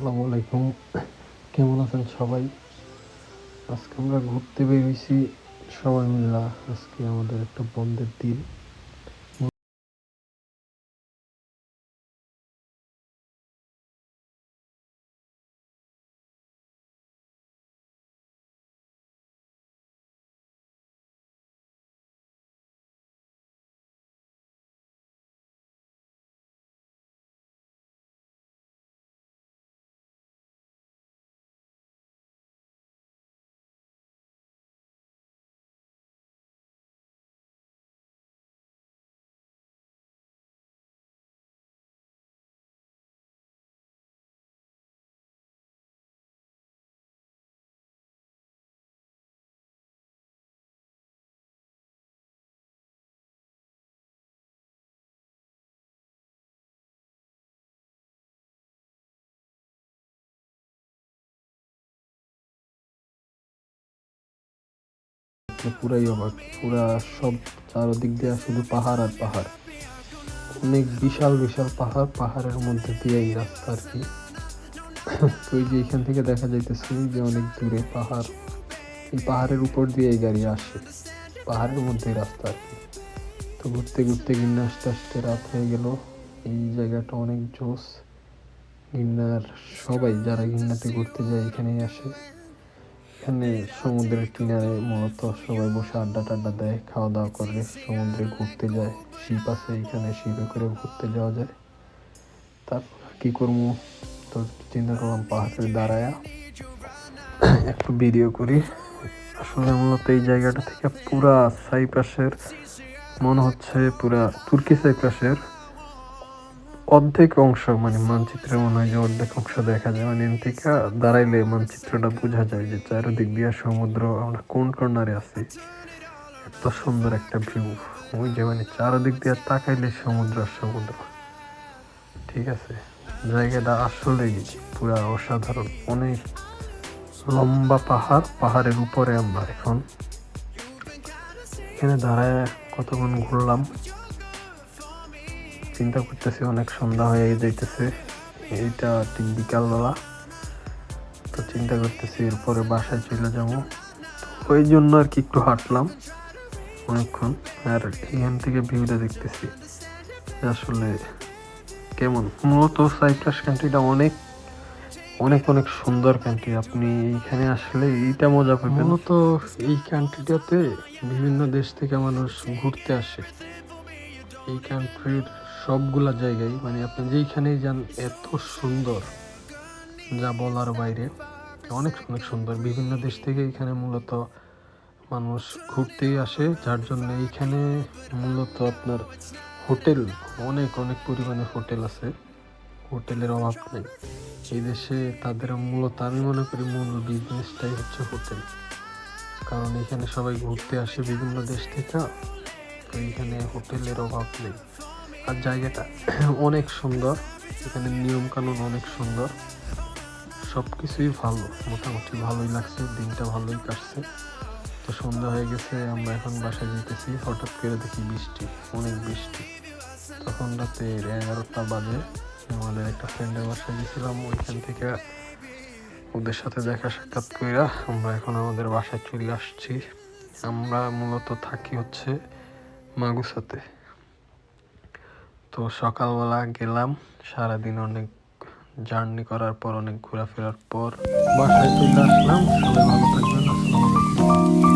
আসসালামু আলাইকুম। কেমন আছেন সবাই? আজকে আমরা ঘুরতে বেরিয়েছি সবাই মিলে। আজকে আমাদের একটা বন্ধের দিন। পুরাই অবাক। পুরা সব চারদিক দিয়ে শুধু পাহাড় আর পাহাড়। অনেক বিশাল বিশাল পাহাড়, পাহাড়ের মধ্যে দিয়ে এই রাস্তা আর কি। তো এই যে এখান থেকে দেখা যাইতেছে যে অনেক দূরে পাহাড়। এই পাহাড়ের উপর দিয়ে এই গাড়ি আসে। পাহাড়ের মধ্যে রাস্তা আর কি। তো ঘুরতে ঘুরতে গিন্না আস্তে আস্তে রাত হয়ে গেল। এই জায়গাটা অনেক জোস। গিন্নার সবাই যারা গিন্নাতে ঘুরতে যায় এখানেই আসে। এখানে সমুদ্রের কিনারে মূলত সবাই বসে আড্ডা টাড্ডা দেয় খাওয়া দাওয়া করে, সমুদ্রে ঘুরতে যায়। শিপ আছে, এখানে শিপে করে ঘুরতে যাওয়া যায়। তারপর কি করব? তো চিন্তা করলাম পাহাড়ের দাঁড়ায়া একটু ভিডিও করি। আসলে মূলত এই জায়গাটা থেকে পুরা সাইপাসের মনে হচ্ছে পুরা তুর্কি সাইপ্রাসের অর্ধেক অংশ মানে মানচিত্রে মনে হয় যে অর্ধেক অংশ দেখা যায়। মানে থেকে দাঁড়াইলে মানচিত্রটা বোঝা যায় যে চারিদিক দিয়ে সমুদ্র, আমরা কোন কর্নারে আছি? এত সুন্দর একটা ভিউ ওই যে মানে চারিদিক দিয়ে তাকাইলে সমুদ্র আর সমুদ্র। ঠিক আছে? জায়গাটা আসলেই পুরা অসাধারণ। অনেক লম্বা পাহাড়, পাহাড়ের উপরে আমরা এখন। এখানে দাঁড়ায় কতক্ষণ ঘুরলাম? চিন্তা করতেছি, অনেক সন্ধ্যা হয়ে যাইতেছে। এইটা ঠিক বিকালবেলা। তো চিন্তা করতেছি, এরপরে বাসায় চলে যাব। ওই জন্য আর কি একটু হাঁটলাম অনেকক্ষণ। আর এখান থেকে ভিউটা দেখতেছি আসলে কেমন। মূলত সাইপ্রাস কান্ট্রিটা অনেক অনেক অনেক সুন্দর কান্ট্রি। আপনি এইখানে আসলে এইটা মজা পাবেন। মূলত এই কান্ট্রিটাতে বিভিন্ন দেশ থেকে মানুষ ঘুরতে আসে। এই কান্ট্রির সবগুলা জায়গায় মানে আপনি যেইখানেই যান, এত সুন্দর। যা বলার বাইরে, অনেক অনেক সুন্দর। বিভিন্ন দেশ থেকে এখানে মূলত মানুষ ঘুরতেই আসে, যার জন্য এইখানে মূলত আপনার হোটেল, অনেক অনেক পরিমাণে হোটেল আছে। হোটেলের অভাব নেই। এই দেশে তাদের মূলত, আমি মনে করি মূল বিজনেসটাই হচ্ছে হোটেল। কারণ এখানে সবাই ঘুরতে আসে বিভিন্ন দেশ থেকে, তো এইখানে হোটেলের অভাব নেই। আর জায়গাটা অনেক সুন্দর। এখানে নিয়ম কানুন অনেক সুন্দর। সব কিছুই ভালো, মোটামুটি ভালোই লাগছে, দিনটা ভালোই কাটছে। তো সন্ধ্যা হয়ে গেছে, আমরা এখন বাসায় যেতেছি হঠাৎ করে দেখি বৃষ্টি, অনেক বৃষ্টি। তখন রাতে এগারোটা বাজে। আমাদের একটা ফ্রেন্ডের বাসায় গেছিলাম, ওইখান থেকে ওদের সাথে দেখা সাক্ষাৎ কইরা আমরা এখন আমাদের বাসায় চলে আসছি। আমরা মূলত থাকি হচ্ছে মাগুসাতে। তো সকালবেলা গেলাম, সারাদিন অনেক জার্নি করার পর, অনেক ঘোরাফেরার পর বাসায় চলে আসলাম। সবাই ভালো থাকবেন আসসালামাইকুম